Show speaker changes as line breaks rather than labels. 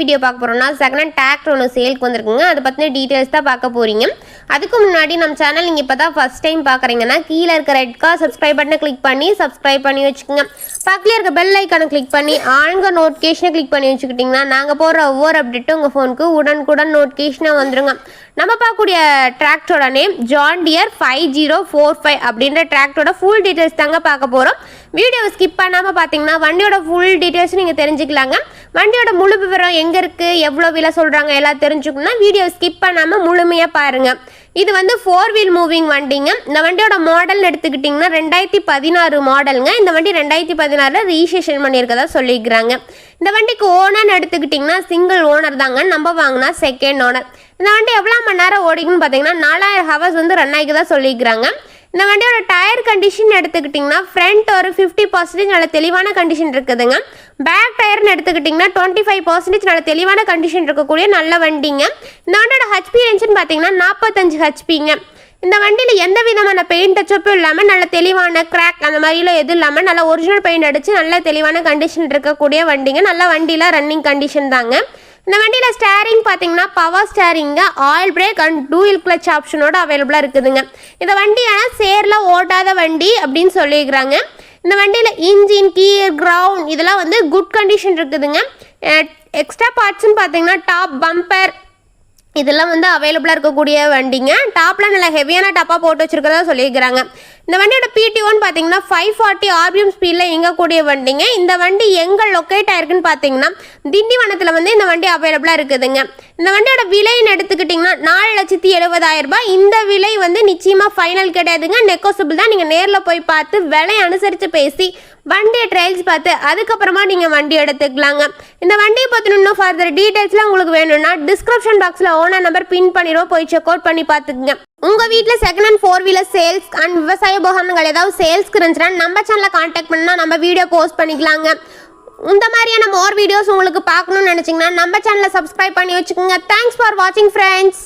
Video பார்க்க போகிறோம்னா second hand tractor ஒன்று சேலுக்கு வந்திருக்குங்க. அதை பற்றின டீட்டெயில்ஸ் தான் பார்க்க போகிறீங்க அதுக்கு முன்னாடி நம்ம சேனல் நீங்கள் இப்போ தான் ஃபஸ்ட் டைம் பார்க்குறீங்கன்னா கீழே இருக்க ரெட் கார் சப்ஸ்கிரைப் பட்டனை கிளிக் பண்ணி சப்ஸ்கிரைப் பண்ணி வச்சுக்கோங்க. பக்கத்தில் இருக்க பெல் ஐக்கானை கிளிக் பண்ணி ஆளுங்க நோட்டிஃபிகேஷனை கிளிக் பண்ணி வச்சுக்கிட்டிங்கன்னா நாங்கள் போகிற ஒவ்வொரு அப்டேட்டும் உங்கள் ஃபோனுக்கு உடனுக்குடன் நோட்டிஃபிகேஷனாக வந்துருங்க. நம்ம பார்க்கக்கூடிய டிராக்டரோட name John Deere five zero four five அப்படின்ற டிராக்டரோட ஃபுல் டீட்டெயில்ஸ் தாங்க பார்க்க போகிறோம் வீடியோவை ஸ்கிப் பண்ணாமல் பார்த்தீங்கன்னா வண்டியோட ஃபுல் டீட்டெயில்ஸ் நீங்கள் தெரிஞ்சுக்கலாங்க. வண்டியோட முழு விவரம் எங்கே இருக்குது எவ்வளோ விலை சொல்கிறாங்க எல்லாம் தெரிஞ்சுக்கணும்னா வீடியோ ஸ்கிப் பண்ணாமல் முழுமையாக பாருங்கள் இது வந்து ஃபோர் வீல் மூவிங் வண்டிங்க. இந்த வண்டியோட மாடல் எடுத்துக்கிட்டிங்கன்னா ரெண்டாயிரத்தி பதினாறு மாடலுங்க இந்த வண்டி ரெண்டாயிரத்தி பதினாறில் ரீசேஷன் பண்ணியிருக்கதா சொல்லியிருக்கிறாங்க. இந்த வண்டிக்கு ஓனர்னு எடுத்துக்கிட்டிங்கன்னா சிங்கிள் ஓனர் தாங்க. நம்ம வாங்கினா செகண்ட் ஓனர் இந்த வண்டி எவ்வளோ மணி நேரம் ஓடிக்குன்னு பார்த்தீங்கன்னா நாலாயிரம் ஹவர்ஸ் வந்து ரன் ஆகி தான் சொல்லியிருக்கிறாங்க. இந்த வண்டியோட டயர் கண்டிஷன் எடுத்துக்கிட்டிங்கன்னா ஃப்ரண்ட் ஒரு ஃபிஃப்டி பர்சன்டேஜ் நல்ல தெளிவான கண்டிஷன் இருக்குதுங்க. பேக் டயர்னு எடுத்துக்கிட்டிங்கன்னா டுவெண்ட்டி ஃபைவ் பர்சன்டேஜ் நல்ல தெளிவான கண்டிஷன் இருக்கக்கூடிய நல்ல வண்டிங்க. இந்த வண்டியோட ஹெச்பி ரேஞ்சுன்னு பார்த்தீங்கன்னா நாற்பத்தஞ்சு ஹெச்பிங்க இந்த வண்டியில் எந்த விதமான பெயிண்ட் டச்சப்பும் இல்லாமல் நல்ல தெளிவான கிராக் அந்த மாதிரிலாம் எதுவும் இல்லாமல் நல்ல ஒரிஜினல் பெயிண்ட் அடித்து நல்ல தெளிவான கண்டிஷன் இருக்கக்கூடிய வண்டிங்க. நல்ல வண்டியில் ரன்னிங் கண்டிஷன் தாங்க. இந்த வண்டியில் ஸ்டேரிங் பார்த்தீங்கன்னா power ஸ்டேரிங்க oil brake and dual clutch ஆப்ஷனோட அவைலபிளாக இருக்குதுங்க. இந்த வண்டியான சேரில் ஓட்டாத வண்டி அப்படின்னு சொல்லியிருக்கிறாங்க. இந்த வண்டியில் இன்ஜின் கீர் கிரவுண்ட் இதெல்லாம் வந்து குட் கண்டிஷன் இருக்குதுங்க. எக்ஸ்ட்ரா பார்ட்ஸ்னு பார்த்தீங்கன்னா டாப் பம்பர் இதெல்லாம் வந்து அவைலபிளாக இருக்கக்கூடிய வண்டிங்க. டாப்பில் நல்லா ஹெவியான டாப்பாக போட்டு வச்சிருக்கிறதா சொல்லியிருக்கிறாங்க. இந்த வண்டியோட பிடிஓன்னு பார்த்தீங்கன்னா ஃபைவ் ஃபார்ட்டி ஆர்பிஎம் ஸ்பீடில் இயங்கக்கூடிய வண்டிங்க. இந்த வண்டி எங்கே லொக்கேட் ஆயிருக்குன்னு பார்த்தீங்கன்னா திண்டிவனத்தில் வந்து இந்த வண்டி அவைலபிளாக இருக்குதுங்க. இந்த வண்டியோட விலைன்னு எடுத்துக்கிட்டிங்கன்னா நாலு லட்சத்தி எழுபதாயிரம் ரூபாய். இந்த விலை வந்து நிச்சயமாக ஃபைனல் கிடையாதுங்க. நெக்கோசபிள் தான். நீங்கள் நேரில் போய் பார்த்து விலை அனுசரித்து பேசி வண்டியை ட்ரையல்ஸ் பார்த்து அதுக்கப்புறமா நீங்கள் வண்டி எடுத்துக்கலாங்க. இந்த வண்டியை பற்றின இன்னும் ஃபர்தர் டீட்டெயில்ஸ்லாம் உங்களுக்கு வேணும்னா டிஸ்கிரிப்ஷன் பாக்ஸில் ஓனர் நம்பர் பின் பண்ணிடுவோம். போய் செக் அவுட் பண்ணி பார்த்துக்குங்க. உங்கள் வீட்டில் second hand four wheeler sales and விவசாய உபகரணங்கள் ஏதாவது சேல்ஸ்க்கு இருந்துச்சுன்னா நம்ம சேனலை காண்டாக்ட் பண்ணால் நம்ம வீடியோ போஸ்ட் பண்ணிக்கலாங்க. இந்த மாதிரியான மோர் வீடியோஸ் உங்களுக்கு பார்க்கணும்னு நினச்சிங்கன்னா நம்ம சேனலை சப்ஸ்கிரைப் பண்ணி வச்சுக்கோங்க. தேங்க்ஸ் ஃபார் வாட்சிங் ஃப்ரெண்ட்ஸ்